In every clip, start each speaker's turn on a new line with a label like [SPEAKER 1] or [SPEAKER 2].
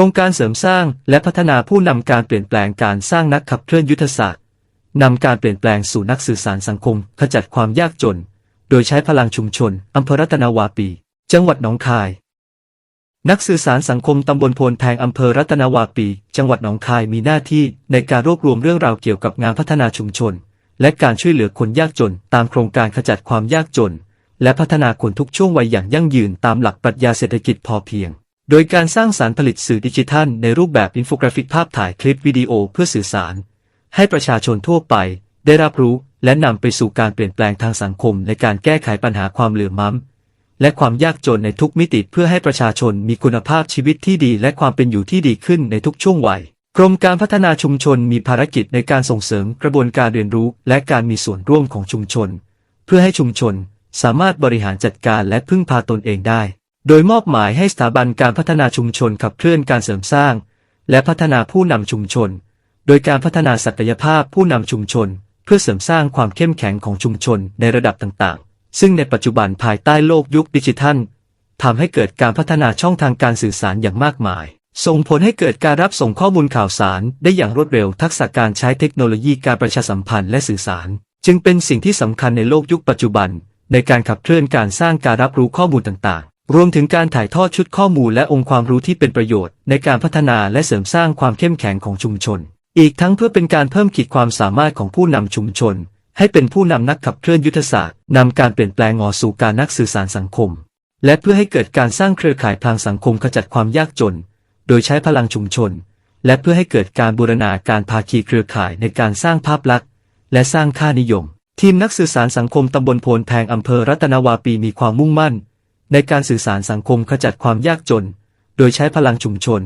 [SPEAKER 1] ครงการเสริมสร้างและพัฒนาผู้นำการเปลี่ยนแปลงการสร้างนักขับเคลื่อนยุทธศาสตร์นำการเปลี่ยนแปลงสู่นักสื่อสารสังคมขจัดความยากจน โดยใช้พลังชุมชนอำเภอรัตนาวาปี จังหวัดหนองคาย นักสื่อสารสังคมตำบลโพนแพงอำเภอรัตนาวาปี จังหวัดหนองคายมีหน้าที่ในการรวบรวมเรื่องราวเกี่ยวกับงานพัฒนาชุมชน และการช่วยเหลือคนยากจน ตามโครงการขจัดความยากจน และพัฒนาคนทุกช่วงวัยอย่างยั่งยืนตามหลักปรัชญาเศรษฐกิจพอเพียง โดยการสร้างสารรค์ผลิตสื่อดิจิทัลในรูปแบบอินโฟกราฟิกภาพถ่ายคลิปวิดีโอเพื่อสื่อสาร ให้ประชาชนทั่วไปได้รับรู้และนำไปสู่การเปลี่ยนแปลงทางสังคมในการแก้ไขปัญหาความเหลื่อมล้ำและความยากจนในทุกมิติเพื่อให้ประชาชนมีคุณภาพชีวิตที่ดีและความเป็นอยู่ที่ดีขึ้นในทุกช่วงวัย กรมการพัฒนาชุมชนมีภารกิจในการส่งเสริมกระบวนการเรียนรู้และการมีส่วนร่วมของชุมชน เพื่อให้ชุมชนสามารถบริหารจัดการและพึ่งพาตนเองได้ โดยมอบหมายให้สถาบันการพัฒนาชุมชนขับเคลื่อนการเสริมสร้าง และพัฒนาผู้นำชุมชน โดยการพัฒนาศักยภาพผู้นำชุมชน เพื่อเสริมสร้างความเข้มแข็งของชุมชนในระดับต่างๆ ซึ่งในปัจจุบันภายใต้โลกยุคดิจิทัลทำให้เกิดการพัฒนาช่องทางการสื่อสารอย่างมากมาย ส่งผลให้เกิดการรับส่งข้อมูลข่าวสารได้อย่างรวดเร็ว ทักษะการใช้เทคโนโลยีการประชาสัมพันธ์และสื่อสาร จึงเป็นสิ่งที่สำคัญในโลกยุคปัจจุบัน ในการขับเคลื่อนการสร้างการรับรู้ข้อมูลต่างๆ รวมถึงการถ่ายทอดชุดข้อมูลและองค์ความรู้ที่เป็นประโยชน์ ในการพัฒนาและเสริมสร้างความเข้มแข็งของชุมชน อีกทั้งเพื่อเป็นการเพิ่มขีดความสามารถของผู้นำชุมชน ให้เป็นผู้นำนักขับเคลื่อนยุทธศาสตร์นำการเปลี่ยนแปลงงอสู่การนักสื่อสารสังคม และเพื่อให้เกิดการสร้างเครือข่ายพลังสังคมขจัดความยากจน โดยใช้พลังชุมชน และเพื่อให้เกิดการบูรณาการภาคีเครือข่ายในการสร้างภาพลักษณ์ และสร้างค่านิยม ทีมนักสื่อสารสังคมตำบลโพนแพงอำเภอรัตนาวาปีมีความมุ่งมั่น ในการสื่อสารสังคมขจัดความยากจน โดยใช้พลังชุมชน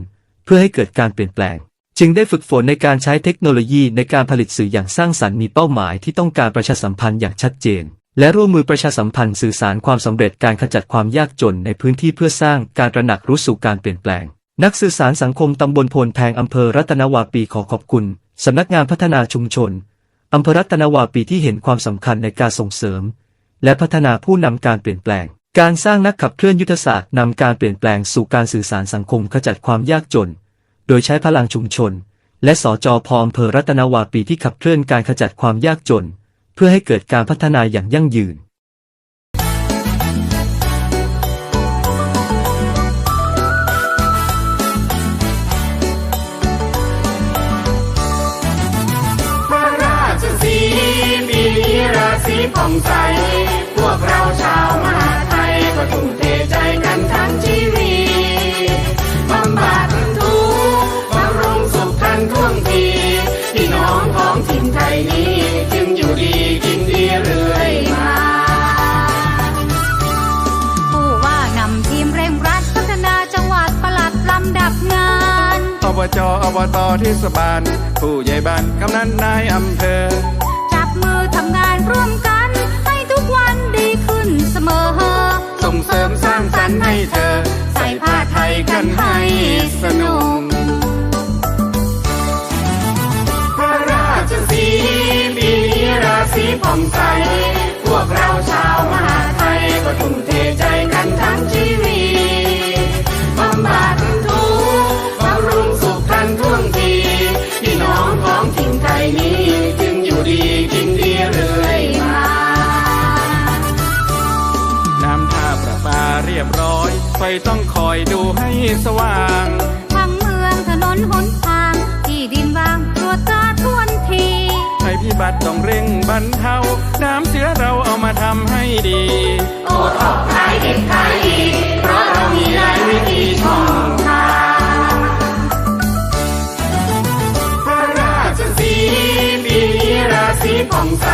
[SPEAKER 1] เพื่อให้เกิดการเปลี่ยนแปลง จึงได้ฝึกฝนในการใช้เทคโนโลยีในการผลิตสื่ออย่างสร้างสรรค์มีเป้าหมายที่ต้องการประชาสัมพันธ์อย่างชัดเจน และร่วมมือประชาสัมพันธ์สื่อสารความสำเร็จการขจัดความยากจนในพื้นที่เพื่อสร้างการตระหนักรู้สู่การเปลี่ยนแปลง นักสื่อสารสังคมตำบลโพนแพงอำเภอรัตนวาปีขอขอบคุณสำนักงานพัฒนาชุมชนอำเภอรัตนวาปีที่เห็นความสำคัญในการส่งเสริม และพัฒนาผู้นำการเปลี่ยนแปลง การสร้างนักขับเคลื่อนยุทธศาสตร์นำการเปลี่ยนแปลงสู่การสื่อสารสังคมขจัดความยากจน โดยใช้พลังชุมชน และสจพอำเภอรัตนวาปีที่ขับเคลื่อนการขจัดความยากจน เพื่อให้เกิดการพัฒนาอย่างยั่งยืน
[SPEAKER 2] พระราชสีปีราศีผ่องใส พวกเราชาวมหา อ
[SPEAKER 3] บ
[SPEAKER 4] จอบตเทศบาล ผู้ใหญ่บ้านกำนันนายอำเภอ
[SPEAKER 3] จับมือทำงานร่วมกัน ให้ทุกวันดีขึ้นเสมอ
[SPEAKER 4] ส่งเสริมสร้างสรรค์ให้เธอ ใส่ผ้าไทยกันให้สนุก
[SPEAKER 2] พระราชสีปีนี้ราศีผ่องใส พวกเราชาวมหาไทยก็ทุ่ม
[SPEAKER 4] ร้อยไฟต้องคอยดูให้สว่าง
[SPEAKER 3] ทั้งเมืองถนนหนทาง ที่ดินว่างตรวจตราทวนที
[SPEAKER 4] ภัยพิบัติต้องเร่งบรรเทา น้ำเสือเราเอามาทำให้ดี
[SPEAKER 2] โอ้ท็อปขายเด็ดขายดีเพราะเรามีหลายวิธีช่องทางพระราชสีปีนี้ราศีผ่องใส